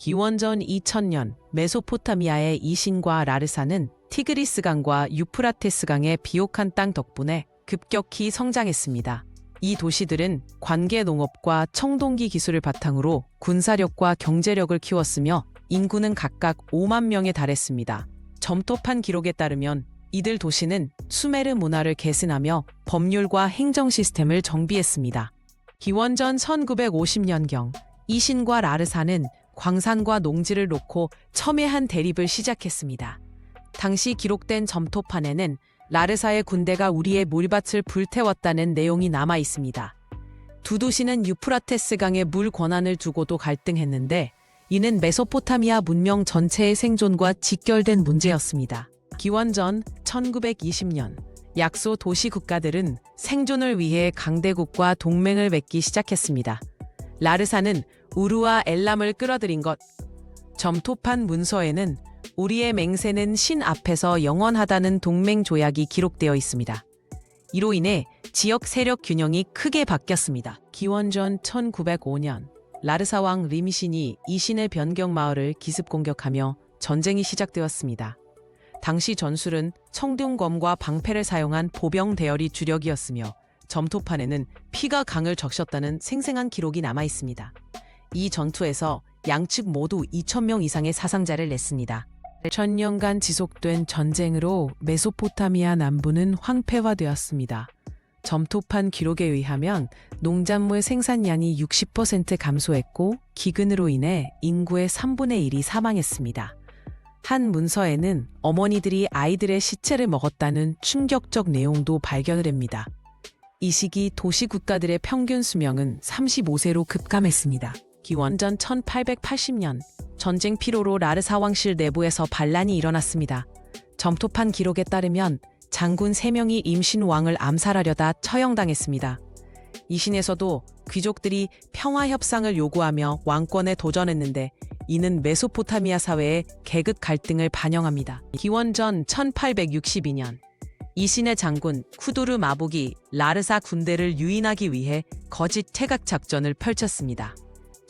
기원전 2000년 메소포타미아의 이신과 라르사는 티그리스 강과 유프라테스 강의 비옥한 땅 덕분에 급격히 성장했습니다. 이 도시들은 관계 농업과 청동기 기술을 바탕으로 군사력과 경제력을 키웠으며 인구는 각각 5만 명에 달했습니다. 점토판 기록에 따르면 이들 도시는 수메르 문화를 계승하며 법률과 행정 시스템을 정비했습니다. 기원전 1950년경 이신과 라르사는 광산과 농지를 놓고 첨예한 대립을 시작했습니다. 당시 기록된 점토판에는 라르사의 군대가 우리의 물밭을 불태웠다는 내용이 남아 있습니다. 두 도시는 유프라테스 강의 물 권한을 두고도 갈등했는데 이는 메소포타미아 문명 전체의 생존과 직결된 문제였습니다. 기원전 1920년 약소 도시 국가들은 생존을 위해 강대국과 동맹을 맺기 시작했습니다. 라르사는 우루와 엘람을 끌어들인 것. 점토판 문서에는 우리의 맹세는 신 앞에서 영원하다는 동맹 조약이 기록되어 있습니다. 이로 인해 지역 세력 균형이 크게 바뀌었습니다. 기원전 1905년 라르사 왕 리미신이 이신의 변경 마을을 기습 공격하며 전쟁이 시작되었습니다. 당시 전술은 청둥검과 방패를 사용한 보병 대열이 주력이었으며 점토판에는 피가 강을 적셨다는 생생한 기록이 남아 있습니다. 이 전투에서 양측 모두 2,000명 이상의 사상자를 냈습니다. 천년간 지속된 전쟁으로 메소포타미아 남부는 황폐화되었습니다. 점토판 기록에 의하면 농작물 생산량이 60% 감소했고 기근으로 인해 인구의 3분의 1이 사망했습니다. 한 문서에는 어머니들이 아이들의 시체를 먹었다는 충격적 내용도 발견을 합니다. 이 시기 도시 국가들의 평균 수명은 35세로 급감했습니다. 기원전 1880년 전쟁 피로로 라르사 왕실 내부에서 반란이 일어났습니다. 점토판 기록에 따르면 장군 3명이 임신 왕을 암살하려다 처형당했습니다. 이 신에서도 귀족들이 평화 협상을 요구하며 왕권에 도전했는데 이는 메소포타미아 사회의 계급 갈등을 반영합니다. 기원전 1862년 이신의 장군 쿠두르 마복이 라르사 군대를 유인하기 위해 거짓 퇴각 작전을 펼쳤습니다.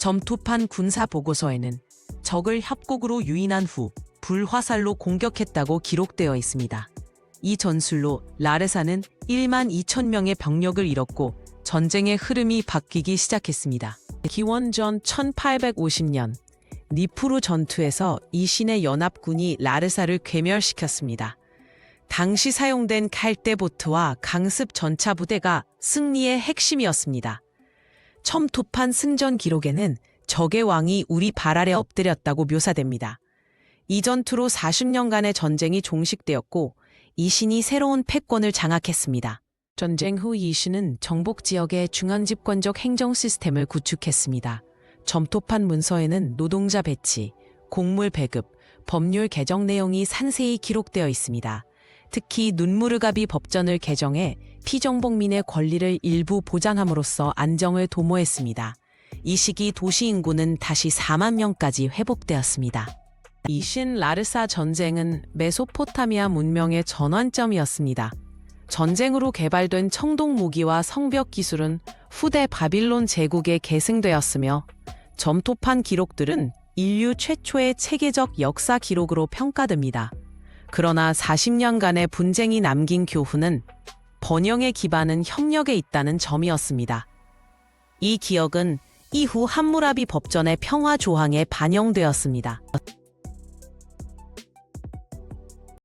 점토판 군사 보고서에는 적을 협곡으로 유인한 후 불화살로 공격했다고 기록되어 있습니다. 이 전술로 라르사는 1만 2천 명의 병력을 잃었고 전쟁의 흐름이 바뀌기 시작했습니다. 기원전 1850년 니프루 전투에서 이신의 연합군이 라르사를 괴멸시켰습니다. 당시 사용된 칼대보트와 강습 전차 부대가 승리의 핵심이었습니다. 첨토판 승전 기록에는 적의 왕이 우리 발 아래 엎드렸다고 묘사됩니다. 이 전투로 40년간의 전쟁이 종식되었고 이신이 새로운 패권을 장악했습니다. 전쟁 후 이신은 정복 지역의 중앙 집권적 행정 시스템을 구축했습니다. 점토판 문서에는 노동자 배치, 곡물 배급, 법률 개정 내용이 산세히 기록되어 있습니다. 특히 눈무르가비 법전을 개정해 피정복민의 권리를 일부 보장함으로써 안정을 도모했습니다. 이 시기 도시 인구는 다시 4만 명까지 회복되었습니다. 이 신 라르사 전쟁은 메소포타미아 문명의 전환점이었습니다. 전쟁으로 개발된 청동 무기와 성벽 기술은 후대 바빌론 제국에 계승되었으며 점토판 기록들은 인류 최초의 체계적 역사 기록으로 평가됩니다. 그러나 40년간의 분쟁이 남긴 교훈은 번영의 기반은 협력에 있다는 점이었습니다. 이 기억은 이후 함무라비 법전의 평화 조항에 반영되었습니다.